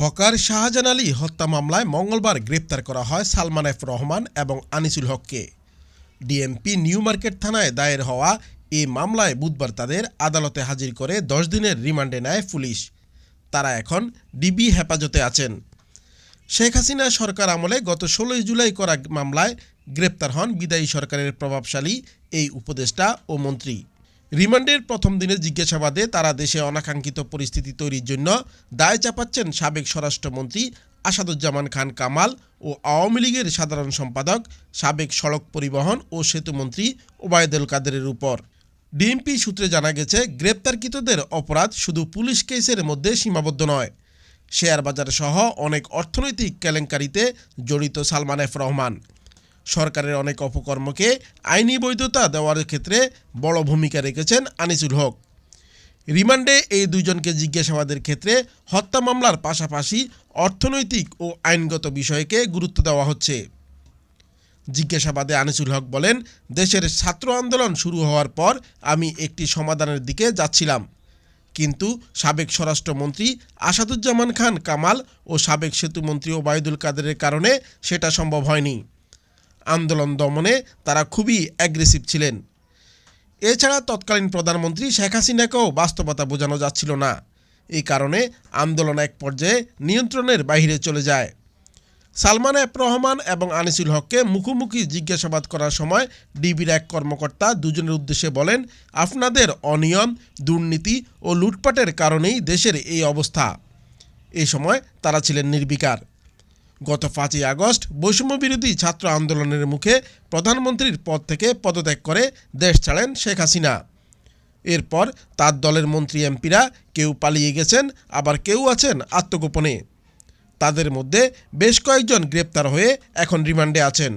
Hawker Shahjahan Ali হত্যা মামলায় মঙ্গলবার গ্রেপ্তার করা হয় সালমান এফ রহমান এবং আনিসুল হককে। ডিএমপি নিউ মার্কেট থানায় দায়ের হওয়া এই মামলায় বুধবার তাদের আদালতে হাজির করে দশ দিনের রিমান্ডে নেয় পুলিশ। তারা এখন ডিবি হেফাজতে আছেন। শেখ হাসিনা সরকার আমলে গত ষোলোই জুলাই করা মামলায় গ্রেপ্তার হন বিদায়ী সরকারের প্রভাবশালী এই উপদেষ্টা ও মন্ত্রী। রিমান্ডের প্রথম দিনের জিজ্ঞাসাবাদে তারা দেশে অনাকাঙ্ক্ষিত পরিস্থিতি তৈরির জন্য দায় চাপাচ্ছেন সাবেক স্বরাষ্ট্রমন্ত্রী আসাদুজ্জামান খান কামাল ও আওয়ামী লীগের সাধারণ সম্পাদক, সাবেক সড়ক পরিবহন ও সেতুমন্ত্রী ওবায়দুল কাদেরের উপর। ডিএমপি সূত্রে জানা গেছে, গ্রেপ্তারকৃতদের অপরাধ শুধু পুলিশ কেসের মধ্যে সীমাবদ্ধ নয়। শেয়ার বাজার সহ অনেক অর্থনৈতিক কেলেঙ্কারিতে জড়িত সালমান এফ রহমান। সরকারের অনেক অপকর্মকে আইনি বৈধতা দেওয়ার ক্ষেত্রে বড় ভূমিকা রেখেছেন আনিসুল হক। রিমান্ডে এই দুইজনকে জিজ্ঞাসাবাদের ক্ষেত্রে হত্যা মামলার পাশাপাশি অর্থনৈতিক ও আইনগত বিষয়কে গুরুত্ব দেওয়া হচ্ছে। জিজ্ঞাসাবাদে আনিসুল হক বলেন, দেশের ছাত্র আন্দোলন শুরু হওয়ার পর আমি একটি সমাধানের দিকে যাচ্ছিলাম। কিন্তু সাবেক স্বরাষ্ট্রমন্ত্রী আসাদুজ্জামান খান কামাল ও সাবেক সেতুমন্ত্রী ওবায়দুল কাদেরের কারণে সেটা সম্ভব হয়নি। আন্দোলন দমনে তারা খুবই অ্যাগ্রেসিভ ছিলেন। এছাড়া তৎকালীন প্রধানমন্ত্রী শেখ হাসিনাকেও বাস্তবতা বোঝানো যাচ্ছিল না। এই কারণে আন্দোলন এক পর্যায়ে নিয়ন্ত্রণের বাইরে চলে যায়। সালমান এফ রহমান এবং আনিসুল হককে মুখোমুখি জিজ্ঞাসাবাদ করার সময় ডিবির এক কর্মকর্তা দুজনের উদ্দেশ্যে বলেন, আপনাদের অনিয়ম, দুর্নীতি ও লুটপাটের কারণেই দেশের এই অবস্থা। এ সময় তারা ছিলেন নির্বিকার। গত পাঁচই আগস্ট বৈষম্য বিরোধী ছাত্র আন্দোলনের মুখে প্রধানমন্ত্রীর পদ থেকে পদত্যাগ করে দেশ ছাড়েন শেখ হাসিনা। এরপর তার দলের মন্ত্রী এমপিরা কেউ পালিয়ে গেছেন, আবার কেউ আছেন আত্মগোপনে। তাদের মধ্যে বেশ কয়েকজন গ্রেপ্তার হয়ে এখন রিমান্ডে আছেন।